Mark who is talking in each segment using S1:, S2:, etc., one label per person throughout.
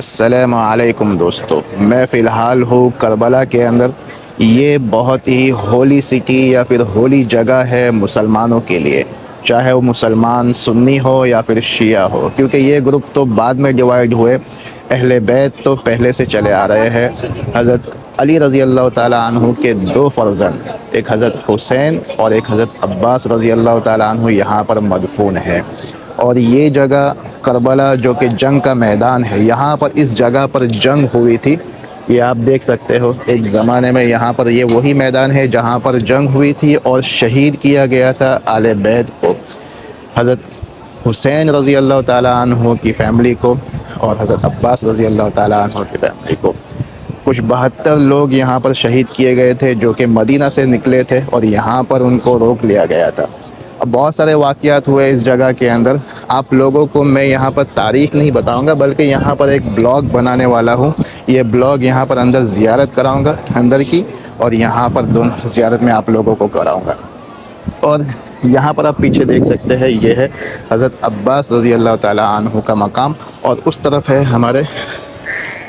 S1: असलकुम दोस्तों। मैं फ़िलहाल हूँ करबला के अंदर। ये बहुत ही होली सिटी या फिर होली जगह है मुसलमानों के लिए। चाहे वो मुसलमान सुन्नी हो या फिर शिया हो। क्योंकि ये ग्रुप तो बाद में डिवाइड हुए। अहले बैत तो पहले से चले आ रहे हैं। हज़रत अली रज़ी अल्लाह तु के दो फर्जन, एक हज़रत हुसैन और एक हज़रत अब्बास रज़ी अल्लाह तु यहाँ पर मदफून है। और ये जगह करबला जो कि जंग का मैदान है, यहाँ पर इस जगह पर जंग हुई थी। ये आप देख सकते हो, एक ज़माने में यहाँ पर ये वही मैदान है जहाँ पर जंग हुई थी और शहीद किया गया था आल बैद को। हज़रत हुसैन रज़ी अल्लाह तु की फ़ैमिली को और हज़रत अब्बास रज़ी अल्लाह तु की फ़ैमिली को। कुछ बहत्तर लोग यहाँ पर शहीद किए गए थे जो कि मदीना से निकले थे और यहाँ पर उनको रोक लिया गया था। बहुत सारे वाक़ात हुए इस जगह के अंदर। आप लोगों को मैं यहाँ पर तारीख़ नहीं बताऊँगा, बल्कि यहाँ पर एक ब्लॉग बनाने वाला हूँ। ये ब्लॉग यहाँ पर अंदर ज़ियारत कराऊँगा, अंदर की, और यहाँ पर दोनों ज़ियारत में आप लोगों को कराऊँगा। और यहाँ पर आप पीछे देख सकते हैं, ये है हज़रत अब्बास रज़ी अल्लाह तु का मकाम, और उस तरफ़ है हमारे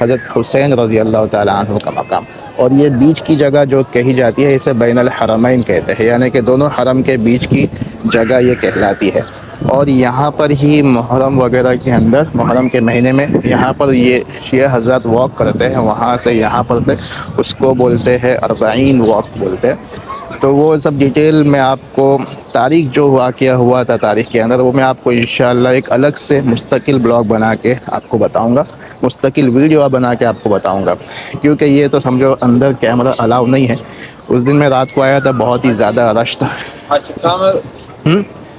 S1: हज़रत हुसैन रज़ी अल्लाह तु का मकाम। और ये बीच की जगह जो कही जाती है, इसे बैन हरमैन कहते हैं, यानी कि दोनों हरम के बीच की जगह ये कहलाती है। और यहाँ पर ही मुहर्रम वगैरह के अंदर, मुहर्रम के महीने में यहाँ पर ये शिया हज़रत वॉक करते हैं, वहाँ से यहाँ पर तक उसको बोलते हैं अरबाइन वॉक बोलते हैं। तो वो सब डिटेल में आपको तारीख जो वाक़ हुआ था तारीख के अंदर, वो मैं आपको इन एक अलग से मुस्तकिल ब्लॉग बना के आपको बताऊँगा। मुस्तकिल वीडियो बना के आपको बताऊँगा। क्योंकि ये तो समझो अंदर कैमरा अलाउ नहीं है। उस दिन मैं रात को आया था, बहुत ही ज़्यादा रश था।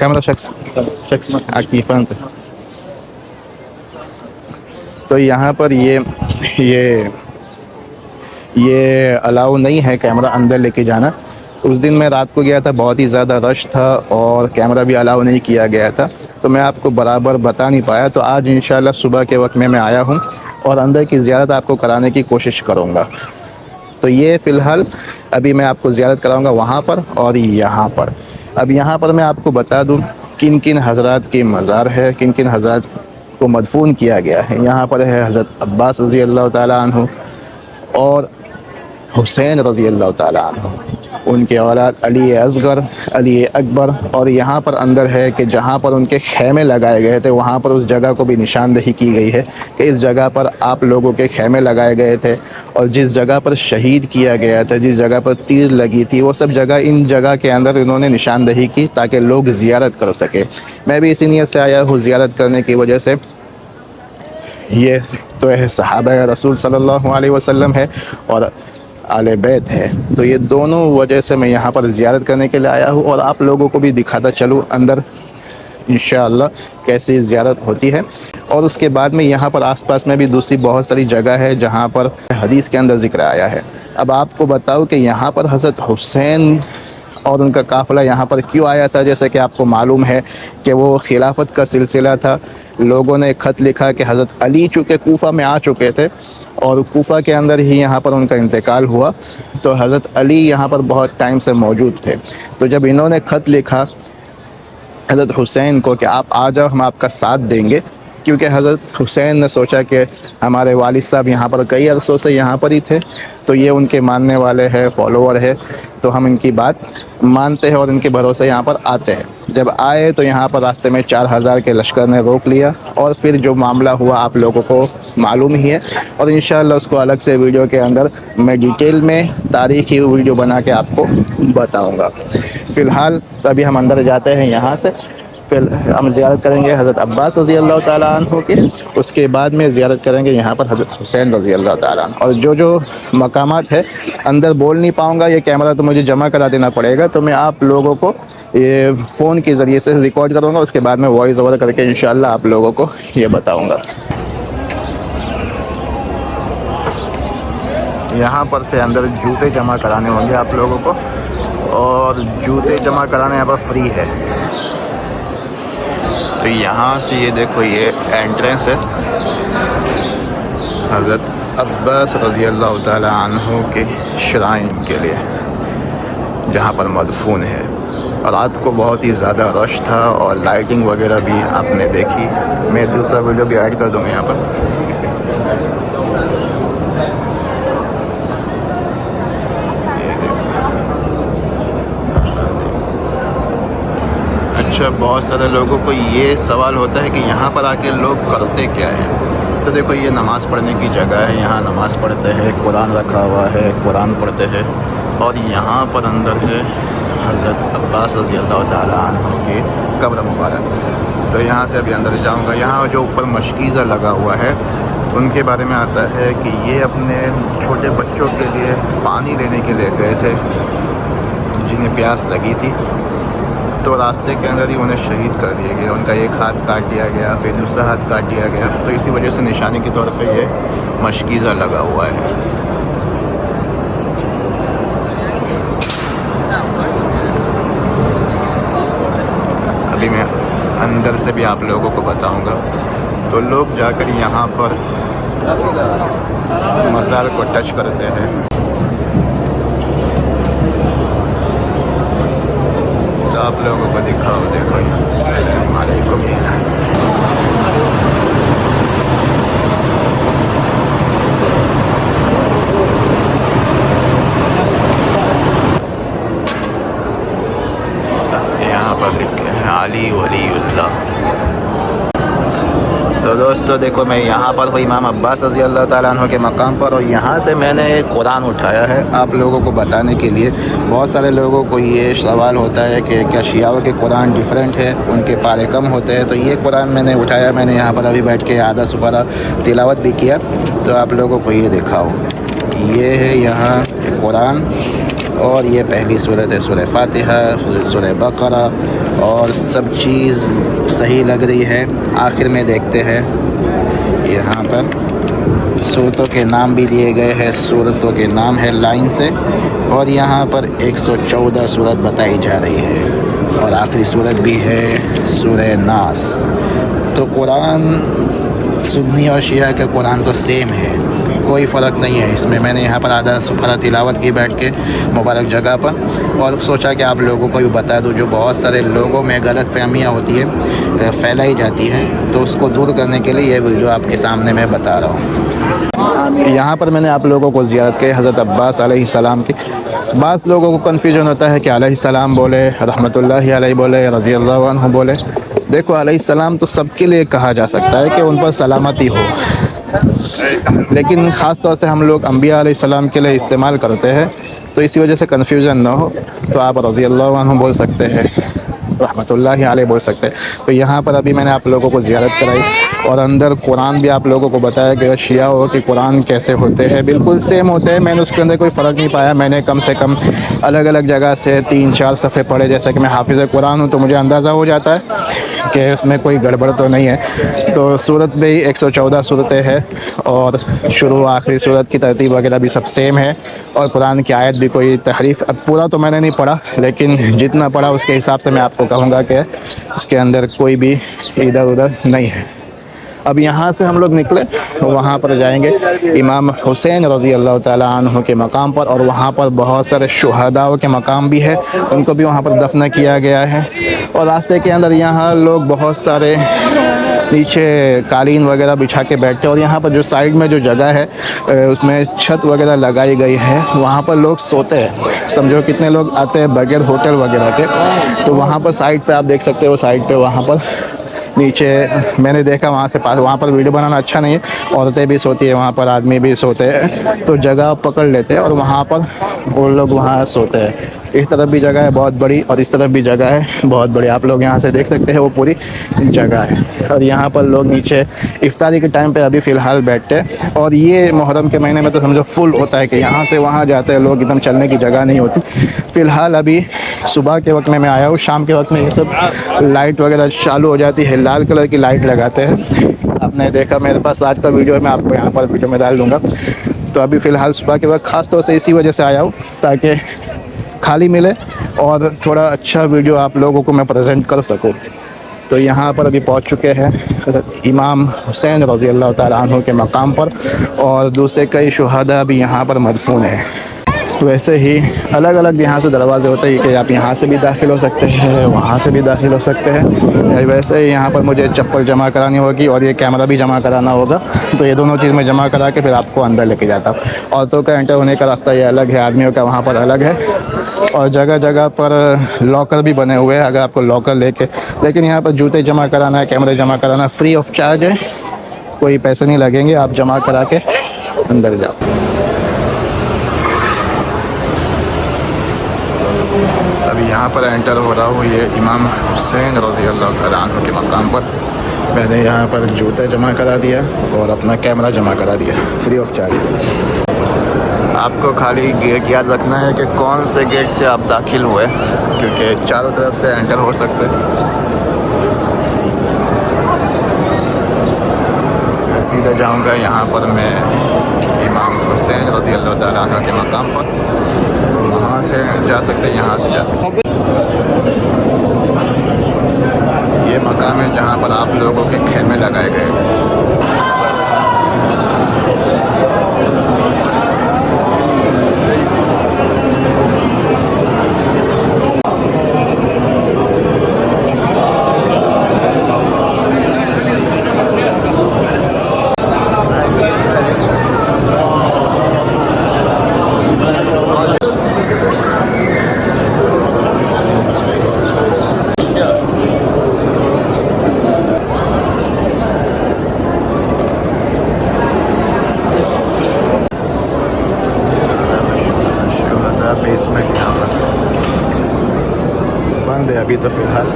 S1: कैमरा शख्स शख्स आपकी फंत तो यहाँ पर ये ये ये अलाउ नहीं है कैमरा अंदर लेके जाना तो उस दिन मैं रात को गया था बहुत ही ज़्यादा रश था और कैमरा भी अलाउ नहीं किया गया था तो मैं आपको बराबर बता नहीं पाया तो आज इन सुबह के वक्त में मैं आया हूँ और अंदर की ज़्यारत आपको कराने की कोशिश करूँगा तो ये फ़िलहाल अभी मैं आपको ज़्यारत कराऊँगा वहाँ पर और यहाँ पर। अब यहाँ पर मैं आपको बता दूँ किन किन हज़रत की मज़ार है किन किन हज़रत को मदफून किया गया है। यहाँ पर है हज़रत अब्बास रज़ी अल्लाह तु और हुसैन रज़ी अल्लाह उनके औलाद अली असगर, अली अकबर, और यहाँ पर अंदर है कि जहाँ पर उनके खेमे लगाए गए थे, वहाँ पर उस जगह को भी निशानदेही की गई है कि इस जगह पर आप लोगों के खेमे लगाए गए थे और जिस जगह पर शहीद किया गया था, जिस जगह पर तीर लगी थी, वो सब जगह इन जगह के अंदर इन्होंने निशानदही की ताकि लोग ज़ियारत कर सके। मैं भी इसी नीयत से आया हूँ ज़ियारत करने की वजह से। ये तो है सहाब रसूल सल्लल्लाहु अलैहि वसल्लम है और आल बैत है। तो ये दोनों वजह से मैं यहाँ पर ज़्यारत करने के लिए आया हूँ और आप लोगों को भी दिखाता चलूँ अंदर इन कैसी ज़्यारत होती है। और उसके बाद में यहाँ पर आसपास में भी दूसरी बहुत सारी जगह है जहाँ पर हदीस के अंदर ज़िक्र आया है। अब आपको बताऊँ कि यहाँ पर हज़रत हुसैन और उनका काफ़िला यहाँ पर क्यों आया था? जैसे कि आपको मालूम है कि वो खिलाफत का सिलसिला था। लोगों ने ख़त लिखा कि हज़रत अली चूँकि कोफ़ा में आ चुके थे और कोफ़ा के अंदर ही यहाँ पर उनका इंतकाल हुआ तो हज़रत अली यहाँ पर बहुत टाइम से मौजूद थे। तो जब इन्होंने ख़त लिखा, हज़रत हुसैन को कि आप आ जाओ, हम आपका साथ देंगे। क्योंकि हज़रत हुसैन ने सोचा कि हमारे वालिद साहब यहाँ पर कई अरसों से यहाँ पर ही थे तो ये उनके मानने वाले हैं, फॉलोअर है तो हम इनकी बात मानते हैं और इनके भरोसे यहाँ पर आते हैं। जब आए तो यहाँ पर रास्ते में चार हज़ार के लश्कर ने रोक लिया और फिर जो मामला हुआ आप लोगों को मालूम ही है और इन उसको अलग से वीडियो के अंदर मैं डिटेल में तारीखी वीडियो बना के आपको बताऊँगा। फ़िलहाल तो अभी हम अंदर जाते हैं यहाँ से। फिर हम ज़्यारत करेंगे हज़रत अब्बास रज़ी अल्लाह तु के। उसके बाद में ज़्यारत करेंगे यहाँ पर हज़रत हुसैन रज़ी अल्लाह तन और जो जो मकाम है, अंदर बोल नहीं पाऊँगा, ये कैमरा तो मुझे जमा करा देना पड़ेगा तो मैं आप लोगों को ये फ़ोन के ज़रिए से रिकॉर्ड करूँगा, उसके बाद में वॉइस ओवर करके इन आप लोगों को ये बताऊँगा। यहाँ पर से अंदर जूते जमा कराने होंगे आप लोगों को, और जूते जमा कराने यहाँ पर फ्री है। तो यहाँ से ये देखो, ये एंट्रेंस है। हज़रत अब्बास रज़ी अल्लाह तहो के श्राइन के लिए, जहाँ पर मदफून है। रात को बहुत ही ज़्यादा रश था और लाइटिंग वगैरह भी आपने देखी। मैं दूसरा वीडियो भी ऐड कर दूँगा यहाँ पर। अच्छा बहुत सारे लोगों को ये सवाल होता है कि यहाँ पर आके लोग करते क्या हैं? तो देखो, ये नमाज़ पढ़ने की जगह है, यहाँ नमाज़ पढ़ते हैं, कुरान रखा हुआ है, कुरान पढ़ते हैं और यहाँ पर अंदर है हज़रत अब्बास रज़ी अल्लाह की कब्र मुबारक। तो यहाँ से अभी अंदर जाऊँगा। यहाँ जो ऊपर मशकीज़ा लगा हुआ है, उनके बारे में आता है कि ये अपने छोटे बच्चों के लिए पानी लेने के लिए गए थे, जिन्हें प्यास लगी थी। तो रास्ते के अंदर ही उन्हें शहीद कर दिया गया, उनका एक हाथ काट दिया गया, फिर दूसरा हाथ काट दिया गया। तो इसी वजह से निशानी के तौर पे ये मशकीज़ा लगा हुआ है। अभी मैं अंदर से भी आप लोगों को बताऊँगा। तो लोग जाकर यहाँ पर मज़ार को टच करते हैं। आप लोगों को दिखाओ देखो वालेकुम यहाँ पर लिखे हैं अली वलीउल्लाह तो दोस्तों देखो मैं यहाँ पर हूँ, इमाम अब्बास रज़ी अल्लाह अन्हु के मकाम पर, और यहाँ से मैंने कुरान उठाया है आप लोगों को बताने के लिए। बहुत सारे लोगों को ये सवाल होता है कि क्या शियाओं के कुरान डिफरेंट है? उनके पारे कम होते हैं? तो ये कुरान मैंने उठाया, मैंने यहाँ पर अभी बैठ के आधा सुबह तिलावत भी किया तो आप लोगों को ये दिखाओ ये है यहाँ कुरान, और ये पहली सूरत है सूरह फातिहा, सूरह बकरा, और सब चीज़ सही लग रही है। आखिर में देखते हैं। यहाँ पर सूरतों के नाम भी दिए गए हैं, सूरतों के नाम है लाइन से, और यहाँ पर 114 सूरत बताई जा रही है, और आखिरी सूरत भी है सूर नास। तो कुरान सुन्नी और शिया का कुरान तो सेम है। कोई फ़र्क नहीं है। इसमें मैंने यहाँ पर आधा सुबह तिलावत की बैठ के मुबारक जगह पर और सोचा कि आप लोगों को भी बता दूँ, जो बहुत सारे लोगों में गलत फहमियाँ होती है फैलाई जाती हैं तो उसको दूर करने के लिए ये वीडियो आपके सामने मैं बता रहा हूँ। यहाँ पर मैंने आप लोगों को ज़ियारत की हज़रत अब्बास सलाम की। बाज़ लोगों को कन्फ्यूज़न होता है कि सलाम बोले, रहमतुल्लाहि अलैहि बोले रज़ी अल्लाह बोले। देखो सलाम तो सबके लिए कहा जा सकता है कि उन पर सलामती हो। लेकिन ख़ास तौर से हम लोग अम्बिया सलाम के लिए इस्तेमाल करते हैं तो इसी वजह से कन्फ्यूज़न ना हो तो आप रज़ी अल्लाह बोल सकते हैं, रहमतुल्लाहि अलैहि बोल सकते हैं। तो यहाँ पर अभी मैंने आप लोगों को ज़ियारत कराई, और अंदर कुरान भी आप लोगों को बताया कि शिया हो कि कुरान कैसे होते हैं, बिल्कुल सेम होते हैं, मैंने उसके अंदर कोई फ़र्क नहीं पाया, मैंने कम से कम अलग अलग जगह से तीन चार सफ़े पढ़े, जैसे कि मैं हाफिज़ कुरान हूँ तो मुझे अंदाज़ा हो जाता है। कि उसमें कोई गड़बड़ तो नहीं है। तो सूरत में भी 114 सूरतें हैं और शुरू आखिरी सूरत की तरतीब वगैरह भी सब सेम है और कुरान की आयत भी कोई तहरीफ, अब पूरा तो मैंने नहीं पढ़ा, लेकिन जितना पढ़ा उसके हिसाब से मैं आपको कहूँगा कि इसके अंदर कोई भी इधर उधर नहीं है। अब यहाँ से हम लोग निकले, वहाँ पर जाएँगे। इमाम हुसैन रज़ी अल्लाह तु के मकाम पर, और वहाँ पर बहुत सारे शहदाओं के मकाम भी है। उनको भी वहाँ पर दफन किया गया है। और रास्ते के अंदर यहाँ लोग बहुत सारे नीचे कालीन वगैरह बिछा के बैठते हैं, और यहाँ पर जो साइड में जो जगह है उसमें छत वगैरह लगाई गई है। वहाँ पर लोग सोते हैं। समझो कितने लोग आते हैं बगैर होटल वगैरह के। तो वहाँ पर साइड पे आप देख सकते हो, साइड पे वहाँ पर नीचे मैंने देखा वहाँ से पास, वहाँ पर वीडियो बनाना अच्छा नहीं है। औरतें भी सोती है, वहाँ पर आदमी भी सोते हैं। तो जगह पकड़ लेते हैं और वहाँ पर वो लोग वहाँ सोते हैं। इस तरफ़ भी जगह है, बहुत बड़ी, और इस तरफ़ भी जगह है, बहुत बड़ी। आप लोग यहाँ से देख सकते हैं, वो पूरी जगह है। और यहाँ पर लोग नीचे इफ्तारी के टाइम पे अभी फ़िलहाल बैठते हैं। और ये मुहर्रम के महीने में तो समझो फुल होता है कि यहाँ से वहाँ जाते हैं लोग, एकदम चलने की जगह नहीं होती। फ़िलहाल अभी सुबह के वक्त में मैं आया हूँ, शाम के वक्त में ये सब लाइट वगैरह चालू हो जाती है, लाल कलर की लाइट लगाते हैं। आपने देखा, मेरे पास आज का वीडियो है, मैं आपको यहाँ पर वीडियो में डाल दूँगा। तो अभी फ़िलहाल सुबह के वक्त ख़ास तौर से इसी वजह से आया हूँ, ताकि खाली मिले और थोड़ा अच्छा वीडियो आप लोगों को मैं प्रेजेंट कर सकूँ। तो यहाँ पर अभी पहुँच चुके हैं इमाम हुसैन रज़ी अल्लाह तु के मकाम पर और दूसरे कई शहदा भी यहाँ पर मदफून हैं। वैसे ही अलग अलग यहाँ से दरवाजे होते हैं कि आप यहाँ से भी दाखिल हो सकते हैं, वहाँ से भी दाखिल हो सकते हैं। वैसे ही यहाँ पर मुझे चप्पल जमा करानी होगी और ये कैमरा भी जमा कराना होगा। तो ये दोनों चीज़ मैं जमा करा के फिर आपको अंदर लेके जाता हूँ। औरतों का एंटर होने का रास्ता ये अलग है, आदमियों का वहाँ पर अलग है। और जगह जगह पर लॉकर भी बने हुए हैं, अगर आपको लॉकर लेके। लेकिन यहाँ पर जूते जमा कराना है, कैमरे जमा कराना फ्री ऑफ़ चार्ज है। कोई पैसे नहीं लगेंगे, आप जमा करा के अंदर जाओ। अभी यहाँ पर एंटर हो रहा हूँ, ये इमाम हुसैन रज़ी अल्लाह के मकाम पर। मैंने यहाँ पर जूते जमा करा दिया और अपना कैमरा जमा करा दिया फ्री ऑफ़ चार्ज आपको खाली गेट याद रखना है कि कौन से गेट से आप दाखिल हुए, क्योंकि चारों तरफ़ से एंटर हो सकते हैं। सीधा जाऊँगा यहाँ पर मैं इमाम हुसैन रज़ी अल्लाह तआला के मकाम पर। वहाँ से जा सकते हैं, यहाँ से जा सकते ये मकाम है जहाँ पर आप लोगों के खेमे लगाए गए। थे शुहदा बेसमेंट यहाँ पर बंद है अभी तो फ़िलहाल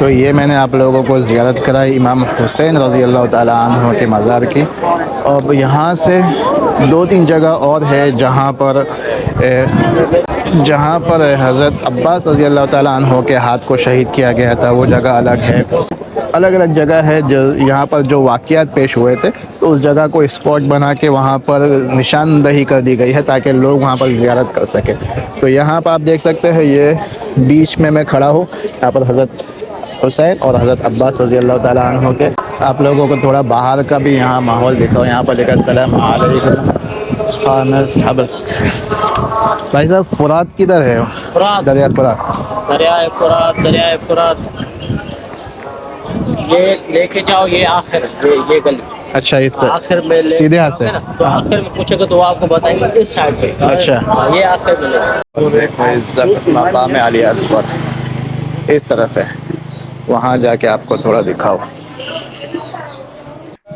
S1: तो ये मैंने आप लोगों को ज़ियारत कराई इमाम हुसैन रज़ी अल्लाह ताला के मज़ार की। अब यहाँ से दो तीन जगह और है जहाँ पर जहाँ पर हज़रत अब्बास रज़ी अल्लाह अन्हु के हाथ को शहीद किया गया था, वो जगह अलग है। अलग अलग जगह है जो यहाँ पर जो वाक़यात पेश हुए थे तो उस जगह को स्पॉट बना के वहाँ पर निशानदही कर दी गई है ताकि लोग वहाँ पर ज़ियारत कर सकें। तो यहाँ पर आप देख सकते हैं, ये बीच में मैं खड़ा हूँ। यहाँ पर हज़रत हुसैन और हज़रत अब्बास रज़ी अल्लाह ताला अन्हु के। आप लोगों को थोड़ा बाहर का भी यहाँ माहौल दिखाओ यहाँ पर लेकर सलाम भाई साहब फुरात किधर है? दरिया फुरात।
S2: दरियाए फुरात दरियाए फुरात। ये लेके जाओ ये आखिर ये ये गली।
S1: अच्छा इस
S2: आखिर में
S1: सीधे हाथ से?
S2: तो आखिर में पूछेगा तो आपको बताएँगे इस साइड पे।
S1: अच्छा।
S2: हाँ, ये आखिर में
S1: इस तरफ़ है। वहाँ जाके आपको थोड़ा दिखाओ।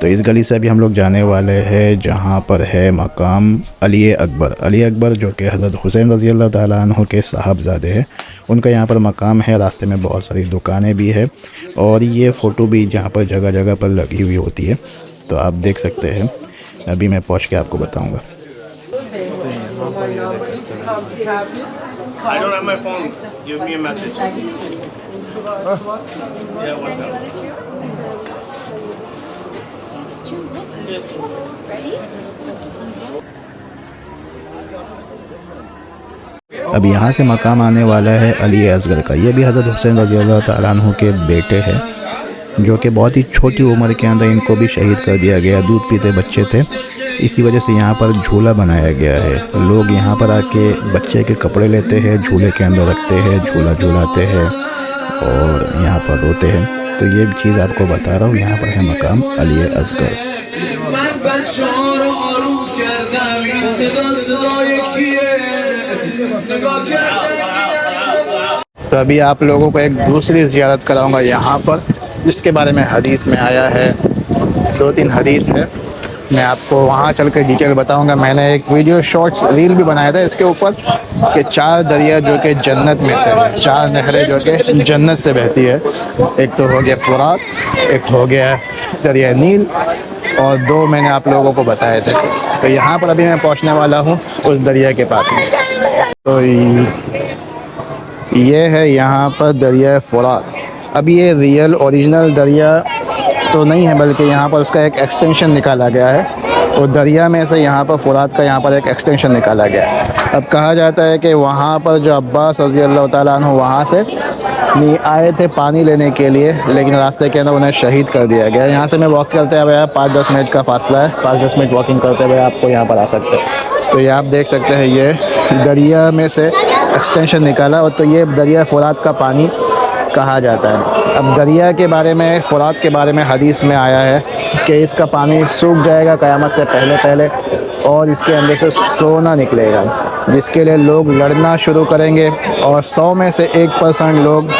S1: तो इस गली से अभी हम लोग जाने वाले हैं जहाँ पर है मकाम अली अकबर। अली अकबर जो कि हज़रत हुसैन रज़ी अल्लाह अन्हु के साहबजादे हैं। उनका यहाँ पर मकाम है रास्ते में बहुत सारी दुकानें भी है और ये फ़ोटो भी जहाँ पर जगह जगह पर लगी हुई होती है। तो आप देख सकते हैं। अभी मैं पहुँच के आपको बताऊँगा।
S3: I don't have my phone. Give me a message.
S4: अब यहाँ से मकाम आने वाला है अली असगर का। ये भी हज़रत हुसैन रज़ी अल्लाह अन्हु के बेटे हैं, जो कि बहुत ही छोटी उम्र के अंदर इनको भी शहीद कर दिया गया, दूध पीते बच्चे थे। इसी वजह से यहाँ पर झूला बनाया गया है। लोग यहाँ पर आके बच्चे के कपड़े लेते हैं, झूले के अंदर रखते हैं, झूला झूलाते हैं। और यहाँ पर रोते हैं। तो ये चीज़ आपको बता रहा हूँ, यहाँ पर है मकाम अली असगर।
S1: तो अभी आप लोगों को एक दूसरी ज्यारत कराऊँगा यहाँ पर, जिसके बारे में हदीस में आया है। दो तीन हदीस है। मैं आपको वहाँ चल कर डिटेल बताऊँगा। मैंने एक वीडियो शॉर्ट्स रील भी बनाया था इसके ऊपर कि चार दरिया जो कि जन्नत में से है चार नहरें जो कि जन्नत से बहती है। एक तो हो गया फुरात, एक हो गया दरिया नील और दो मैंने आप लोगों को बताए थे। तो यहाँ पर अभी मैं पहुँचने वाला हूँ उस दरिया के पास में। तो ये है यहाँ पर दरिया फुरात। अब ये रियल ओरिजिनल दरिया तो नहीं है, बल्कि यहाँ पर उसका एक एक्सटेंशन निकाला गया है। और दरिया में से यहाँ पर फुरात का यहाँ पर एक एक्सटेंशन निकाला गया है। अब कहा जाता है कि वहाँ पर जो अब्बास रज़ी अल्लाह अन्हु वहाँ से नहीं आए थे पानी लेने के लिए, लेकिन रास्ते के अंदर उन्हें शहीद कर दिया गया। यहाँ से मैं वॉक करते हुए पाँच दस मिनट का फासला है। पाँच दस मिनट वॉकिंग करते हुए आपको यहाँ पर आ सकते हैं। तो ये आप देख सकते हैं, ये दरिया में से एक्सटेंशन निकाला और तो ये दरिया फुरात का पानी कहा जाता है। अब दरिया के बारे में, फुरात के बारे में हदीस में आया है कि इसका पानी सूख जाएगा क़यामत से पहले पहले और इसके अंदर से सोना निकलेगा, जिसके लिए लोग लड़ना शुरू करेंगे और सौ में से एक परसेंट लोग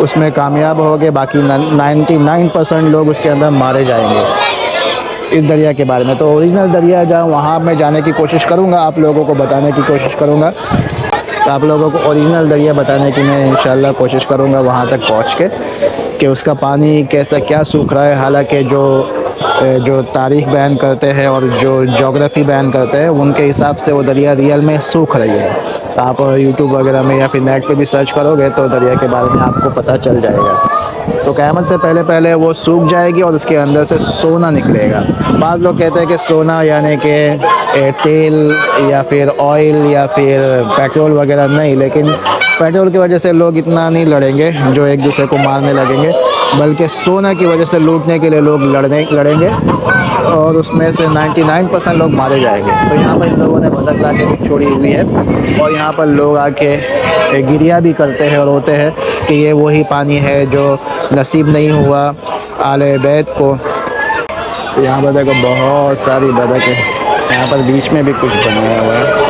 S1: उसमें कामयाब होंगे, बाकी नाइन्टी नाइन परसेंट लोग उसके अंदर मारे जाएँगे। इस दरिया के बारे में तो ओरिजिनल दरिया जहाँ, वहाँ मैं जाने की कोशिश करूँगा, आप लोगों को बताने की कोशिश करूँगा। तो आप लोगों को ओरिजिनल दरिया बताने की मैं इंशाल्लाह कोशिश करूँगा वहाँ तक पहुँच के कि उसका पानी कैसा क्या सूख रहा है। हालाँकि जो जो तारीख बयान करते हैं और जो जोग्राफ़ी बयान करते हैं, उनके हिसाब से वो दरिया रियल में सूख रही है। तो आप यूट्यूब वगैरह में या फिर नेट पर भी सर्च करोगे तो दरिया के बारे में आपको पता चल जाएगा। तो क़यामत से पहले पहले वो सूख जाएगी और उसके अंदर से सोना निकलेगा। बाद लोग कहते हैं कि सोना यानी कि तेल या फिर ऑयल या फिर पेट्रोल वगैरह नहीं, लेकिन पेट्रोल की वजह से लोग इतना नहीं लड़ेंगे जो एक दूसरे को मारने लगेंगे, बल्कि सोना की वजह से लूटने के लिए लोग लड़ने, लड़ेंगे और उसमें से 99 परसेंट लोग मारे जाएँगे। तो यहाँ पर इन लोगों ने बदक ला के छोड़ी हुई है और यहाँ पर लोग आके गिरिया भी करते हैं और रोते हैं कि ये वही पानी है जो नसीब नहीं हुआ आले बैत को। तो यहाँ पर देखो बहुत सारी बदक है। यहाँ पर बीच में भी कुछ बनाया हुआ है।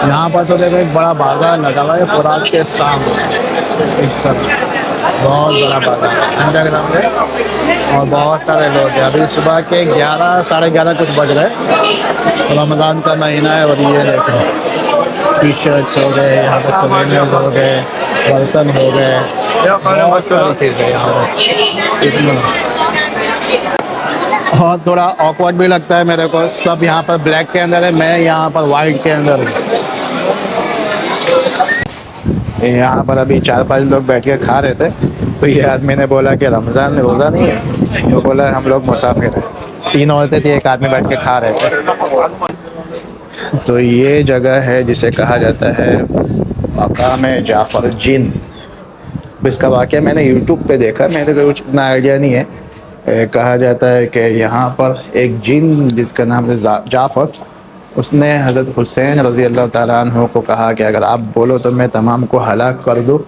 S1: यहाँ पर तो देखो एक बड़ा बाज़ार लगा हुआ है फुरात के सामने इस तरह बहुत बड़ा बाज़ार अंडरग्राउंड है और बहुत सारे लोग हैं। अभी सुबह के ग्यारह साढ़े ग्यारह कुछ बज रहे हैं। रमज़ान का महीना है और ये देखो। टी शर्ट्स हो गए यहाँ पर सवेनियर्स हो गए बर्तन हो गए। बहुत सारी चीज़ें यहाँ पर इतना। और थोड़ा ऑकवर्ड भी लगता है मेरे को। सब यहाँ पर ब्लैक के अंदर है मैं यहाँ पर वाइट के अंदर हूँ। यहाँ पर अभी चार पाँच लोग बैठ के खा रहे थे तो ये आदमी ने बोला कि रमज़ान में रोज़ा नहीं है। तो बोला हम लोग मुसाफिर थे तीन औरतें थी एक आदमी बैठ के खा रहे थे। तो ये जगह है जिसे कहा जाता है मकाम जाफ़र जिन। इसका वाक़ मैंने यूट्यूब पे देखा मेरे को कुछ इतना आइडिया नहीं है। ए, कहा जाता है कि यहाँ पर एक जिन जिसका नाम है जाफ़र उसने हज़रत हुसैन रज़ी अल्लाह अन्हु को कहा कि अगर आप बोलो तो मैं तमाम को हलाक कर दूँ।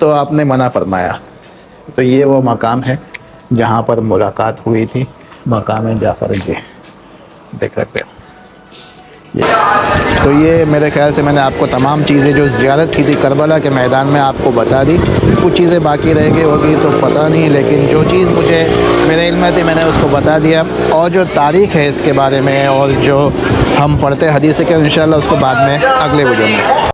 S1: तो आपने मना फरमाया। तो ये वो मकाम है जहाँ पर मुलाकात हुई थी मकाम जाफ़र जी। देख सकते हो। तो ये मेरे ख्याल से मैंने आपको तमाम चीज़ें जो ज़्यारत की थी करबला के मैदान में आपको बता दी। कुछ चीज़ें बाकी रह गई होगी तो पता नहीं, लेकिन जो चीज़ मुझे मेरे इल्म थी मैंने उसको बता दिया। और जो तारीख़ है इसके बारे में और जो हम पढ़ते हदीस के इन उसको बाद में अगले वीडियो में।